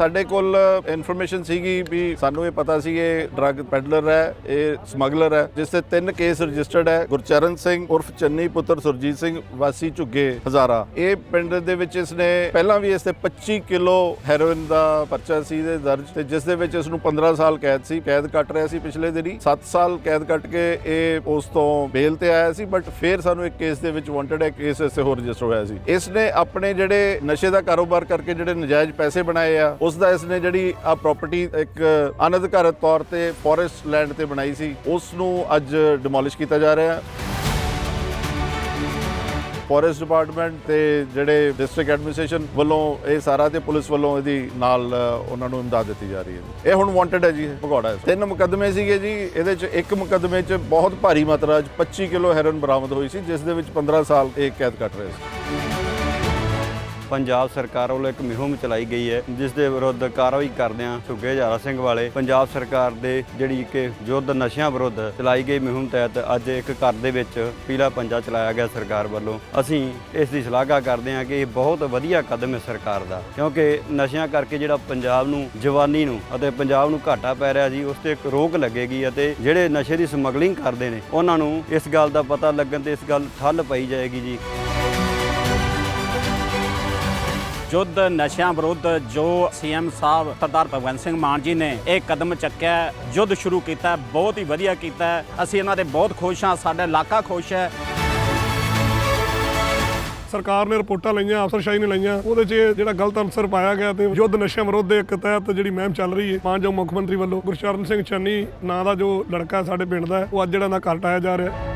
ਸਾਡੇ ਕੋਲ ਇਨਫੋਰਮੇਸ਼ਨ ਸੀਗੀ ਵੀ ਸਾਨੂੰ ਇਹ ਪਤਾ ਸੀ ਇਹ ਡਰੱਗ ਪੈਡਲਰ ਹੈ, ਇਹ ਸਮਗਲਰ ਹੈ, ਜਿਸ ਤੇ ਤਿੰਨ ਕੇਸ ਰਜਿਸਟਰਡ ਹੈ, ਗੁਰਚਰਨ ਸਿੰਘ ਉਰਫ ਚੰਨੀ ਪੁੱਤਰ ਸੁਰਜੀਤ ਸਿੰਘ, ਵਾਸੀ ਝੁੱਗੇ ਹਜ਼ਾਰਾ। ਇਹ ਪਿੰਡ ਦੇ ਵਿੱਚ ਇਸਨੇ ਪਹਿਲਾਂ ਵੀ ਇਸ ਤੇ 25 ਕਿਲੋ ਹੈਰੋਇਨ ਦਾ ਪਰਚਾ ਸੀ ਦੇ ਦਰਜ ਤੇ ਜਿਸ ਦੇ ਵਿੱਚ ਇਸ ਨੂੰ 15 ਸਾਲ ਕੈਦ ਸੀ, ਕੈਦ ਕੱਟ ਰਿਹਾ ਸੀ ਪਿਛਲੇ ਦਿਨੀ। 7 ਸਾਲ ਕੈਦ ਕੱਟ ਕੇ ਇਹ ਉਸ ਤੋਂ ਬੇਲ ਤੇ ਆਇਆ ਸੀ ਬਟ ਫਿਰ ਸਾਨੂੰ ਇੱਕ ਕੇਸ ਦੇ ਵਿੱਚ ਵਾਂਟਡ ਹੈ ਕੇਸ ਇਸੇ ਹੋਰ ਰਜਿਸਟਰ ਹੋਇਆ ਸੀ। ਇਸ ਨੇ ਆਪਣੇ ਜਿਹੜੇ ਨਸ਼ੇ ਦਾ ਕਾਰੋਬਾਰ ਕਰਕੇ ਜਿਹੜੇ ਨਜਾਇਜ਼ ਪੈਸੇ ਬਣਾਏ ਆ ਉਸ ਦਾ ਇਸ ਨੇ ਜਿਹੜੀ ਆ ਪ੍ਰਾਪਰਟੀ ਇੱਕ ਅਨਧਿਕਾਰਤ ਤੌਰ ਤੇ ਫੋਰੈਸਟ ਲੈਂਡ ਤੇ ਬਣਾਈ ਸੀ ਉਸ ਨੂੰ ਅੱਜ ਡਿਮੋਲਿਸ਼ ਕੀਤਾ ਜਾ ਰਿਹਾ ਹੈ। ਫੋਰੈਸਟ ਡਿਪਾਰਟਮੈਂਟ ਤੇ ਜਿਹੜੇ ਡਿਸਟ੍ਰਿਕਟ ਐਡਮਿਨਿਸਟ੍ਰੇਸ਼ਨ ਵੱਲੋਂ, ਇਹ ਸਾਰਾ ਤੇ ਪੁਲਿਸ ਵੱਲੋਂ ਇਹਦੀ ਨਾਲ ਉਹਨਾਂ ਨੂੰ ਇਮਦਾਦ ਦਿੱਤੀ ਜਾ ਰਹੀ ਹੈ ਇਹ ਹੁਣ ਵਾਂਟਡ ਹੈ ਜੀ ਭਗੌੜਾ ਤਿੰਨ ਮੁਕੱਦਮੇ ਸੀਗੇ ਜੀ, ਇਹਦੇ ਚ ਇੱਕ ਮੁਕੱਦਮੇ ਚ ਬਹੁਤ ਭਾਰੀ ਮਾਤਰਾ ਚ 25 ਕਿਲੋ ਹੈਰੋਇਨ ਬਰਾਮਦ ਹੋਈ ਸੀ, ਜਿਸ ਦੇ ਵਿੱਚ 15 ਸਾਲ ਇਹ ਕੈਦ ਕੱਟ ਰਹੇ ਸੀ। ਪੰਜਾਬ ਸਰਕਾਰ ਵੱਲੋਂ ਇੱਕ ਮੁਹਿੰਮ ਚਲਾਈ ਗਈ ਹੈ, ਜਿਸ ਦੇ ਵਿਰੁੱਧ ਕਾਰਵਾਈ ਕਰਦਿਆਂ ਸੁੱਗੇ ਹਜ਼ਾਰਾ ਸਿੰਘ ਵਾਲੇ ਪੰਜਾਬ ਸਰਕਾਰ ਦੇ ਜਿਹੜੀ ਕਿ ਯੁੱਧ ਨਸ਼ਿਆਂ ਵਿਰੁੱਧ ਚਲਾਈ ਗਈ ਮੁਹਿੰਮ ਤਹਿਤ ਅੱਜ ਇੱਕ ਘਰ ਦੇ ਵਿੱਚ ਪੀਲਾ ਪੰਜਾ ਚਲਾਇਆ ਗਿਆ ਸਰਕਾਰ ਵੱਲੋਂ। ਅਸੀਂ ਇਸ ਦੀ ਸ਼ਲਾਘਾ ਕਰਦੇ ਹਾਂ ਕਿ ਇਹ ਬਹੁਤ ਵਧੀਆ ਕਦਮ ਹੈ ਸਰਕਾਰ ਦਾ, ਕਿਉਂਕਿ ਨਸ਼ਿਆਂ ਕਰਕੇ ਜਿਹੜਾ ਪੰਜਾਬ ਨੂੰ, ਜਵਾਨੀ ਨੂੰ ਅਤੇ ਪੰਜਾਬ ਨੂੰ ਘਾਟਾ ਪੈ ਰਿਹਾ ਜੀ, ਉਸ ਤੇ ਇੱਕ ਰੋਕ ਲੱਗੇਗੀ ਅਤੇ ਜਿਹੜੇ ਨਸ਼ੇ ਦੀ ਸਮਗਲਿੰਗ ਕਰਦੇ ਨੇ, ਉਹਨਾਂ ਨੂੰ ਇਸ ਗੱਲ ਦਾ ਪਤਾ ਲੱਗਣ ਤੇ ਇਸ ਗੱਲ ਠੱਲ ਪਈ ਜਾਏਗੀ ਜੀ। ਯੁੱਧ ਨਸ਼ਿਆਂ ਵਿਰੁੱਧ ਜੋ ਸੀਐਮ ਸਾਹਿਬ ਸਰਦਾਰ ਭਗਵੰਤ ਸਿੰਘ ਮਾਨ ਜੀ ਨੇ ਇਹ ਕਦਮ ਚੱਕਿਆ ਹੈ, ਯੁੱਧ ਸ਼ੁਰੂ ਕੀਤਾ ਬਹੁਤ ਹੀ ਵਧੀਆ ਕੀਤਾ। ਅਸੀਂ ਇਹਨਾਂ ਦੇ ਬਹੁਤ ਖੁਸ਼ ਹਾਂ ਸਾਡਾ ਇਲਾਕਾ ਖੁਸ਼ ਹੈ। ਸਰਕਾਰ ਨੇ ਰਿਪੋਰਟਾਂ ਲਈਆਂ ਅਫਸਰਸ਼ਾਹੀ ਨੇ ਲਈਆਂ ਉਹਦੇ 'ਚ ਇਹ ਜਿਹੜਾ ਗਲਤ ਅਨਸਰ ਪਾਇਆ ਗਿਆ ਤੇ ਯੁੱਧ ਨਸ਼ਿਆਂ ਵਿਰੁੱਧ ਦੇ ਇੱਕ ਤਹਿਤ ਜਿਹੜੀ ਮਹਿਮ ਚੱਲ ਰਹੀ ਹੈ ਮਾਨਯੋਗ ਮੁੱਖ ਮੰਤਰੀ ਵੱਲੋਂ ਗੁਰਚਰਨ ਸਿੰਘ ਚੰਨੀ ਨਾਂ ਦਾ ਜੋ ਲੜਕਾ ਸਾਡੇ ਪਿੰਡ ਦਾ ਉਹ ਅੱਜ ਜਿਹੜਾ ਨਾ ਘਰ ਟਾਇਆ ਜਾ ਰਿਹਾ।